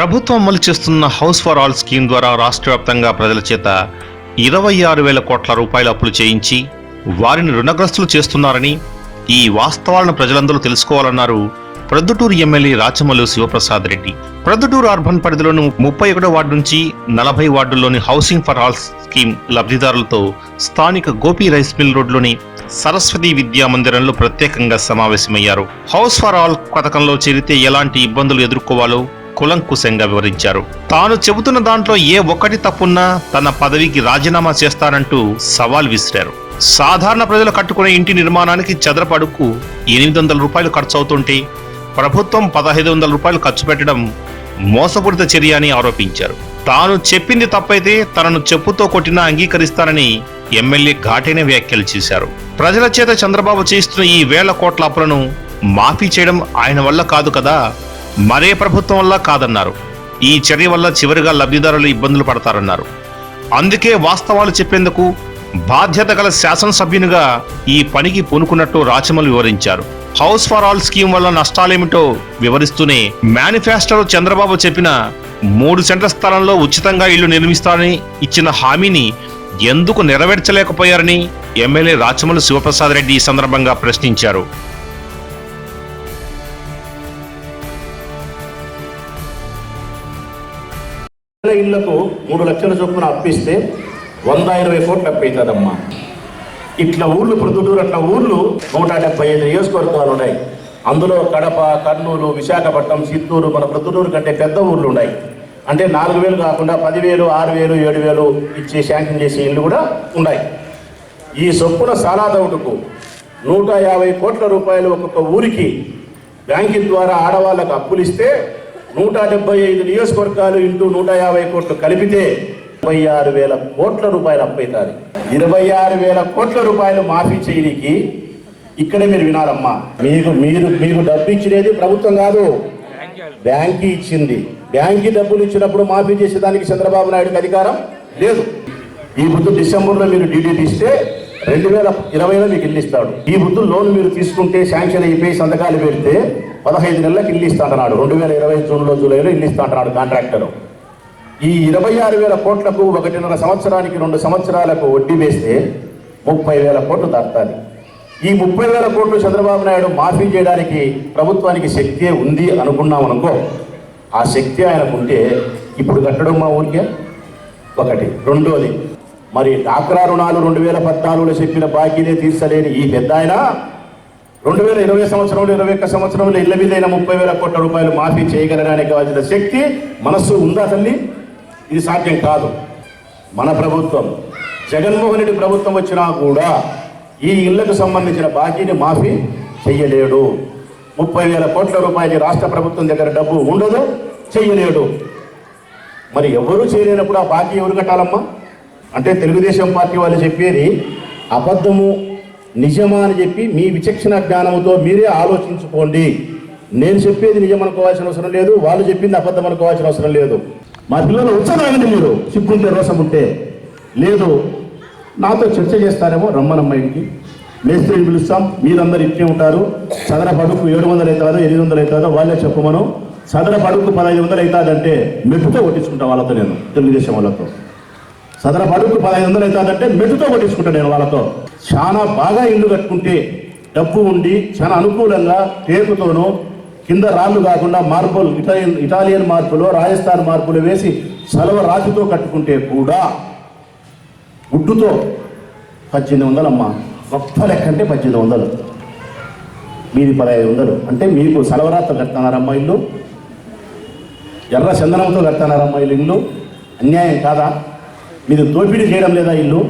ప్రభుత్వం అమలు చేస్తున్న హౌస్ ఫర్ ఆల్ స్కీమ్ ద్వారా రాష్ట్ర వ్యాప్తంగా ప్రజల చేత ఇరవై ఆరు వేల కోట్ల రూపాయల అప్పులు చేయించి వారిని రుణగ్రస్తులు చేస్తున్నారని ఈ వాస్తవాలను ప్రజలందరూ తెలుసుకోవాలన్నారు ప్రొద్దుటూరు ఎమ్మెల్యే రాచమల్లు శివప్రసాద్ రెడ్డి. ప్రొద్దుటూరు అర్బన్ పరిధిలోని ముప్పై ఒకటో వార్డు నుంచి నలభై వార్డుల్లోని హౌసింగ్ ఫర్ ఆల్ స్కీమ్ లబ్ధిదారులతో స్థానిక గోపి రైస్ మిల్ రోడ్లోని సరస్వతి విద్యా మందిరంలో ప్రత్యేకంగా సమావేశమయ్యారు. హౌస్ ఫర్ ఆల్ పథకంలో చేరితే ఎలాంటి ఇబ్బందులు ఎదుర్కోవాలో కులంకుశంగా వివరించారు. తాను చెబుతున్న దాంట్లో ఏ ఒక్కటి తప్పున్నా తన పదవికి రాజీనామా చేస్తానంటూ సవాల్ విసిరారు. సాధారణ ప్రజలు కట్టుకునే ఇంటి నిర్మాణానికి చదరపడుకు ఎనిమిది వందల రూపాయలు ఖర్చు అవుతుంటే ప్రభుత్వం పదహైదు వందల రూపాయలు ఖర్చు పెట్టడం మోసపూరిత చర్య అని ఆరోపించారు. తాను చెప్పింది తప్పైతే తనను చెప్పుతో కొట్టినా అంగీకరిస్తానని ఎమ్మెల్యే ఘాటైన వ్యాఖ్యలు చేశారు. ప్రజల చేత చంద్రబాబు చేస్తున్న ఈ వేల కోట్ల అప్పులను మాఫీ చేయడం ఆయన వల్ల కాదు కదా? మరే ప్రభుత్వం వల్ల కాదన్నారు. ఈ చర్య వల్ల చివరిగా లబ్ధిదారులు ఇబ్బందులు పడతారన్నారు. అందుకే వాస్తవాలు చెప్పేందుకు బాధ్యత గల శాసనసభ్యునిగా ఈ పనికి పూనుకున్నట్టు రాచమల్ వివరించారు. హౌస్ ఫర్ ఆల్ స్కీమ్ వల్ల నష్టాలేమిటో వివరిస్తూనే మేనిఫెస్టోలో చంద్రబాబు చెప్పిన మూడు సెంట్ల స్థలంలో ఉచితంగా ఇళ్ళు నిర్మిస్తారని ఇచ్చిన హామీని ఎందుకు నెరవేర్చలేకపోయారని ఎమ్మెల్యే రాచమల్లు శివప్రసాద్ రెడ్డి ఈ సందర్భంగా ప్రశ్నించారు. ఇళ్ళకు మూడు లక్షల చొప్పున అప్పిస్తే వంద ఇరవై కోట్లు అప్పవుతుందమ్మా ఇట్లా ఊర్లు ప్రొద్దుటూరు అట్లా ఊర్లు నూట డెబ్బై ఐదు నియోజకవర్గాలు ఉన్నాయి. అందులో కడప కర్నూలు విశాఖపట్నం చిత్తూరు మన ప్రొద్దుటూరు కంటే పెద్ద ఊర్లు ఉన్నాయి. అంటే నాలుగు వేలు కాకుండా పదివేలు ఆరు వేలు ఏడు వేలు ఇచ్చి శాంక్షన్ చేసే ఇల్లు కూడా ఉన్నాయి. ఈ సొప్పున సాలాదౌటుకు నూట యాభై కోట్ల రూపాయలు ఒక్కొక్క ఊరికి బ్యాంకింగ్ ద్వారా ఆడవాళ్ళకు అప్పులు ఇస్తే నూట డెబ్బై ఐదు నియోజకవర్గాలు ఇంటూ నూట యాభై కోట్లు కలిపితే ఇరవై ఆరు వేల కోట్ల రూపాయలు అప్పైతారు ఇరవై ఆరు వేల కోట్ల రూపాయలు మాఫీ చేయడానికి ఇక్కడే మీరు వినాలమ్మా. మీకు మీరు మీకు డబ్బు ఇచ్చినది ప్రభుత్వం కాదు. బ్యాంక్ ఇచ్చింది. బ్యాంక్ డబ్బులు ఇచ్చినప్పుడు మాఫీ చేసేదానికి చంద్రబాబు నాయుడుకి అధికారం లేదు. ఈ బుద్ధు డిసెంబర్లో మీరు డీడీ ఇస్తే రెండు వేల ఇరవైలో మీకు ఇల్లు ఇస్తాడు. ఈ బుద్ధు లోన్ మీరు తీసుకుంటే శాంక్షన్ అయిపోయి సంతకాలు పెడితే పదహైదు నెలలకు ఇల్లు ఇస్తాంటున్నాడు. రెండు వేల ఇరవై జూన్లో జూలైలో ఇల్లు ఇస్తాంటున్నాడు కాంట్రాక్టర్. ఈ ఇరవై ఆరు వేల కోట్లకు ఒకటిన్నర సంవత్సరానికి రెండు సంవత్సరాలకు వడ్డీ వేస్తే ముప్పై వేల కోట్లు దాటాలి ఈ ముప్పై వేల కోట్లు చంద్రబాబు నాయుడు మాఫీ చేయడానికి ప్రభుత్వానికి శక్తి ఉంది అనుకున్నాం అనుకో ఆ శక్తి ఆయనకు ఉంటే ఇప్పుడు కట్టడం మా ఊరికే? ఒకటి. రెండోది మరి డాక్రా రుణాలు రెండు వేల పద్నాలుగులో చెప్పిన బాకీనే తీర్చలేని ఈ పెద్ద ఆయన రెండు వేల ఇరవై సంవత్సరంలో ఇరవై ఒక్క సంవత్సరంలో ఇళ్ళ మీదైన ముప్పై వేల కోట్ల రూపాయలు మాఫీ చేయగలడానికి కావాల్సిన శక్తి మనస్సు ఉందా తల్లి? ఇది సాధ్యం కాదు. మన ప్రభుత్వం జగన్మోహన్ రెడ్డి ప్రభుత్వం వచ్చినా కూడా ఈ ఇళ్ళకు సంబంధించిన బాకీని మాఫీ చెయ్యలేడు. ముప్పై వేల కోట్ల రూపాయలు రాష్ట్ర ప్రభుత్వం దగ్గర డబ్బు ఉండదు చెయ్యలేడు. మరి ఎవరు చేయలేనప్పుడు ఆ బాకీ ఎవరు కట్టాలమ్మా అంటే తెలుగుదేశం పార్టీ వాళ్ళు చెప్పేది అబద్ధము నిజమా అని చెప్పి మీ విచక్షణ జ్ఞానంతో మీరే ఆలోచించుకోండి. నేను చెప్పేది నిజం అనుకోవాల్సిన అవసరం లేదు వాళ్ళు చెప్పింది అబద్ధం అనుకోవాల్సిన అవసరం లేదు. మా పిల్లలు ఉత్సాహండి మీరు సిగ్గుంటే రోసం ఉంటే లేదు నాతో చర్చ చేస్తారేమో రమ్మనమ్మ ఇంటికి. మేస్త్రిని పిలుస్తాం మీరందరూ ఇట్లే ఉంటారు. సదర పడుకు ఏడు వందలు అవుతుందో ఎనిమిది వందలు అవుతుందో వాళ్ళే చెప్పమను. సదర పడుకు పదహైదు వందలు అవుతుందంటే మెప్పుతో కొట్టించుకుంటా వాళ్ళతో నేను తెలుగుదేశం వాళ్ళతో. సదర బడుకు పదహైదు వందలు అవుతుందంటే మెట్టుతో కొట్టించుకుంటా నేను వాళ్ళతో. చాలా బాగా ఇల్లు కట్టుకుంటే డబ్బు ఉండి చాలా అనుకూలంగా టేకుతోనూ కింద రాళ్ళు కాకుండా మార్బుల్ ఇటాలియన్ ఇటాలియన్ మార్పులు రాజస్థాన్ మార్పులు వేసి సలవ రాతితో కట్టుకుంటే కూడా గుడ్డుతో పద్దెనిమిది వందలమ్మా గొప్ప లెక్క అంటే పద్దెనిమిది వందలు. మీది పదహైదు వందలు. అంటే మీకు సలవరాతో కడుతున్నారమ్మా ఇల్లు? ఎర్ర చందనంతో కడుతున్నారమ్మా ఇల్లు ఇల్లు? అన్యాయం కాదా? మీరు దోపిడీ చేయడం లేదా ఇల్లు?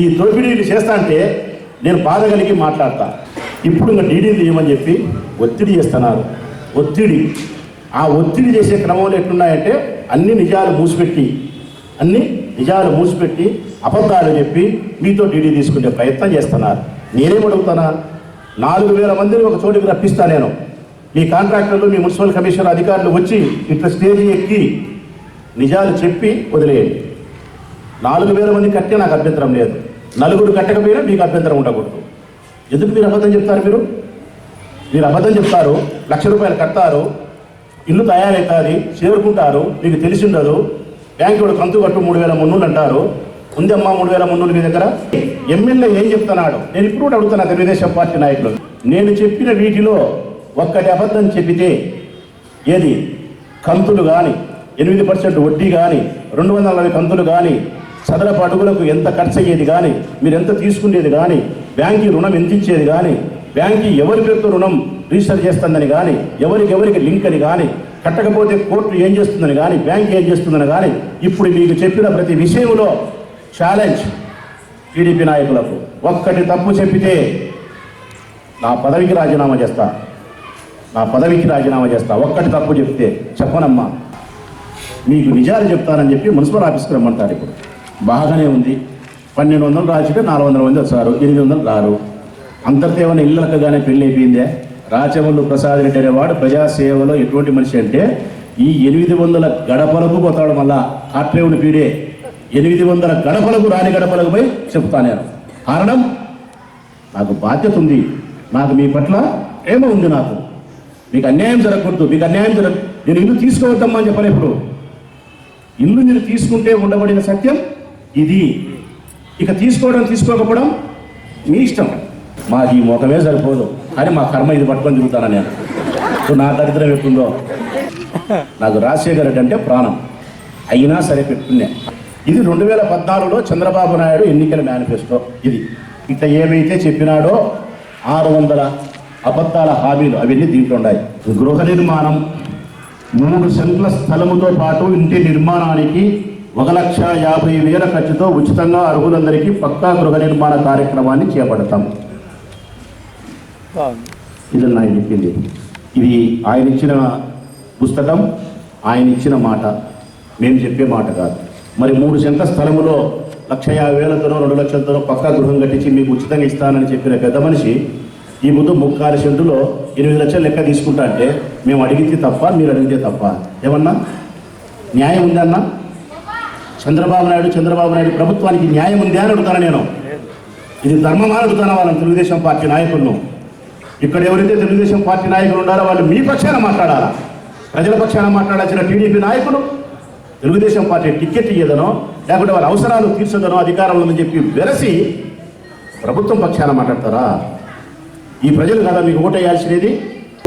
ఈ దోపిడీలు చేస్తా అంటే నేను బాధ కలిగి మాట్లాడతా. ఇప్పుడు ఇంకా డీడీలు తీయమని చెప్పి ఒత్తిడి చేస్తున్నారు. ఒత్తిడి. ఆ ఒత్తిడి చేసే క్రమంలో ఎట్లున్నాయంటే అన్ని నిజాలు మూసిపెట్టి అన్ని నిజాలు మూసిపెట్టి అబద్ధాలు చెప్పి మీతో డీడీ తీసుకునే ప్రయత్నం చేస్తున్నారు. నేనేమడుగుతానా నాలుగు వేల మందిని ఒక చోటికి రప్పిస్తా నేను. మీ కాంట్రాక్టర్లు మీ మున్సిపల్ కమిషనర్ అధికారులు వచ్చి ఇట్లా స్టేజ్ ఎక్కి నిజాలు చెప్పి వదిలేయండి. నాలుగు వేల మంది కట్టే నాకు అభ్యంతరం లేదు. నలుగురు కట్టకపోయినా మీకు అభ్యంతరం ఉండకూడదు. ఎందుకు మీరు అబద్ధం చెప్తారు మీరు? మీరు అబద్ధం చెప్తారు లక్ష రూపాయలు కడతారు ఇల్లు తయారవుతుంది చేరుకుంటారు మీకు తెలిసి ఉండదు బ్యాంకు కంతు కట్టు మూడు వేల మున్నూలు అంటారు. ఉందమ్మా మూడు వేల మున్నూలు మీ దగ్గర? ఎమ్మెల్యే ఏం చెప్తున్నాడు? నేను ఇప్పుడు కూడా అడుగుతున్నా తెలుగుదేశం పార్టీ నాయకులు. నేను చెప్పిన వీటిలో ఒక్కటి అబద్ధం చెబితే ఏది? కంతులు కానీ ఎనిమిది పర్సెంట్ వడ్డీ కానీ రెండు వందల నలభై కంతులు కానీ చదరపు అడుగులకు ఎంత ఖర్చు అయ్యేది కానీ మీరు ఎంత తీసుకునేది కానీ బ్యాంకి రుణం ఎంత ఇచ్చేది కానీ బ్యాంక్కి ఎవరి పేరుతో రుణం రిజిస్టర్ చేస్తుందని కానీ ఎవరికి ఎవరికి లింక్ అని కానీ కట్టకపోతే కోర్టు ఏం చేస్తుందని కానీ బ్యాంక్ ఏం చేస్తుందని కానీ ఇప్పుడు మీకు చెప్పిన ప్రతి విషయంలో ఛాలెంజ్ టీడీపీ నాయకులకు. ఒక్కటి తప్పు చెప్పితే నా పదవికి రాజీనామా చేస్తా. నా పదవికి రాజీనామా చేస్తా. ఒక్కటి తప్పు చెప్తే చెప్పనమ్మా. మీకు నిజాలు చెప్తానని చెప్పి మున్సిపల్ ఆఫీస్కి రమ్మంటారు ఇప్పుడు. బాగానే ఉంది. పన్నెండు వందలు రాసితే నాలుగు వందల మంది వస్తారు. ఎనిమిది వందలు రారు. అంతర్దేవన ఏమైనా ఇళ్ళకగానే పెళ్ళి అయిపోయిందే రాచవల్లు ప్రసాద్ రెడ్డి అనేవాడు ప్రజాసేవలో ఎటువంటి మనిషి అంటే ఈ ఎనిమిది వందల గడపలకు పోతాడు మళ్ళా. కాట్రేవుని పీడే ఎనిమిది వందల గడపలకు రాని గడపలకు పోయి చెప్తా నేను కారణం? నాకు బాధ్యత ఉంది. నాకు మీ పట్ల ప్రేమ ఉంది నాకు. మీకు అన్యాయం జరగకూడదు. మీకు అన్యాయం జరగ నేను ఇల్లు తీసుకోవద్దమ్మా అని చెప్పను ఇప్పుడు ఇల్లు మీరు తీసుకుంటే ఉండబడిన సత్యం ఇది ఇక తీసుకోవడం తీసుకోకపోవడం మీ ఇష్టం. మాకు ఈ ముఖమే సరిపోదు. అని మా కర్మ ఇది పట్టుకొని తిరుగుతాను నేను? ఇప్పుడు నా దరిద్రం ఎట్టుందో నాకు రాజశేఖర్ రెడ్డి అంటే ప్రాణం. అయినా సరే పెట్టుకునే. ఇది రెండు వేల పద్నాలుగులో చంద్రబాబు నాయుడు ఎన్నికల మేనిఫెస్టో. ఇది. ఇక ఏమైతే చెప్పినాడో ఆరు వందల అబద్ధాల హామీలు అవన్నీ దీంట్లో ఉన్నాయి. గృహ నిర్మాణం మూడు సెంట్ల స్థలముతో పాటు ఇంటి నిర్మాణానికి ఒక లక్ష యాభై వేల ఖర్చుతో ఉచితంగా అర్హులందరికీ పక్కా గృహ నిర్మాణ కార్యక్రమాన్ని చేపడతాం. ఇది ఆయన చెప్పింది. ఇది ఆయన ఇచ్చిన పుస్తకం ఆయన ఇచ్చిన మాట. మేము చెప్పే మాట కాదు. మరి మూడు సెంట్ల స్థలములో లక్ష యాభై వేలతోనో రెండు లక్షలతోనో పక్కా గృహం కట్టించి మీకు ఉచితంగా ఇస్తానని చెప్పిన పెద్ద మనిషి ఈ ముందు ముక్కాలు సెంటులో ఎనిమిది లక్షలు లెక్క తీసుకుంటా అంటే మేము అడిగితే తప్ప మీరు అడిగితే తప్ప. ఏమన్నా న్యాయం ఉందన్నా? చంద్రబాబు నాయుడు చంద్రబాబు నాయుడు ప్రభుత్వానికి న్యాయం ఉంది అని అడుగుతాను నేను. ఇది ధర్మమా అడుగుతాను వాళ్ళని తెలుగుదేశం పార్టీ నాయకులను. ఇక్కడ ఎవరైతే తెలుగుదేశం పార్టీ నాయకులు ఉన్నారో వాళ్ళు మీ పక్షాన మాట్లాడాలా? ప్రజల పక్షాన మాట్లాడాల్సిన టీడీపీ నాయకులు? తెలుగుదేశం పార్టీ టికెట్ ఇయ్యదనో లేకుంటే వాళ్ళ అవసరాలు తీర్చదనో అధికారంలో ఉందని చెప్పి వెరసి ప్రభుత్వం పక్షాన మాట్లాడతారా? ఈ ప్రజలు కదా మీకు ఓటేయాల్సినది?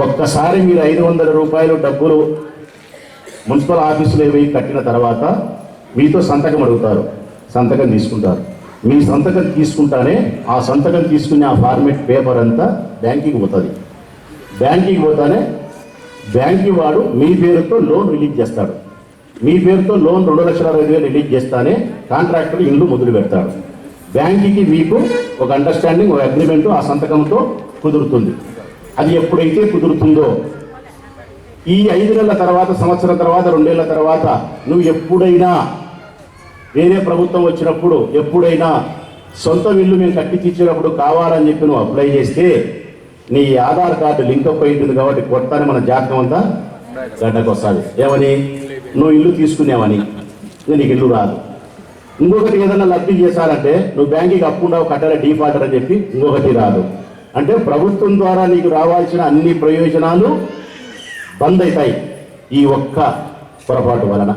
ఒక్కసారి మీరు ఐదు వందల రూపాయలు డబ్బులు మున్సిపల్ ఆఫీసులో పోయి కట్టిన తర్వాత మీతో సంతకం అడుగుతారు. సంతకం తీసుకుంటారు. మీ సంతకం తీసుకుంటానే ఆ సంతకం తీసుకునే ఆ ఫార్మేట్ పేపర్ అంతా బ్యాంకింగ్ పోతుంది. బ్యాంకింగ్ పోతానే బ్యాంక్ వాడు మీ పేరుతో లోన్ రిలీజ్ చేస్తాడు. మీ పేరుతో లోన్ రెండు లక్షల అరవై వేలు రిలీజ్ చేస్తానే కాంట్రాక్టర్ ఇల్లు మొదలు పెడతాడు బ్యాంకుకి మీకు ఒక అండర్స్టాండింగ్ ఒక అగ్రిమెంట్ ఆ సంతకంతో కుదురుతుంది. అది ఎప్పుడైతే కుదురుతుందో ఈ ఐదు నెలల తర్వాత సంవత్సరం తర్వాత రెండేళ్ళ తర్వాత నువ్వు ఎప్పుడైనా వేరే ప్రభుత్వం వచ్చినప్పుడు ఎప్పుడైనా సొంత ఇల్లు మేము కట్టించినప్పుడు కావాలని చెప్పి నువ్వు అప్లై చేస్తే నీ ఆధార్ కార్డు లింక్ అప్ అయి ఉంటుంది కాబట్టి కొత్తని మన జాతకం అంతా. గడ్డకు వస్తుంది. ఏమని? నువ్వు ఇల్లు తీసుకునేవని. నీకు ఇల్లు రాదు. ఇంకొకటి ఏదైనా లబ్ధి చేశారంటే నువ్వు బ్యాంకుకి అప్పు ఉండవు కట్టాల డిఫాల్టర్ అని చెప్పి ఇంకొకటి రాదు. అంటే ప్రభుత్వం ద్వారా నీకు రావాల్సిన అన్ని ప్రయోజనాలు బంద్ అవుతాయి. ఈ ఒక్క పొరపాటు వలన.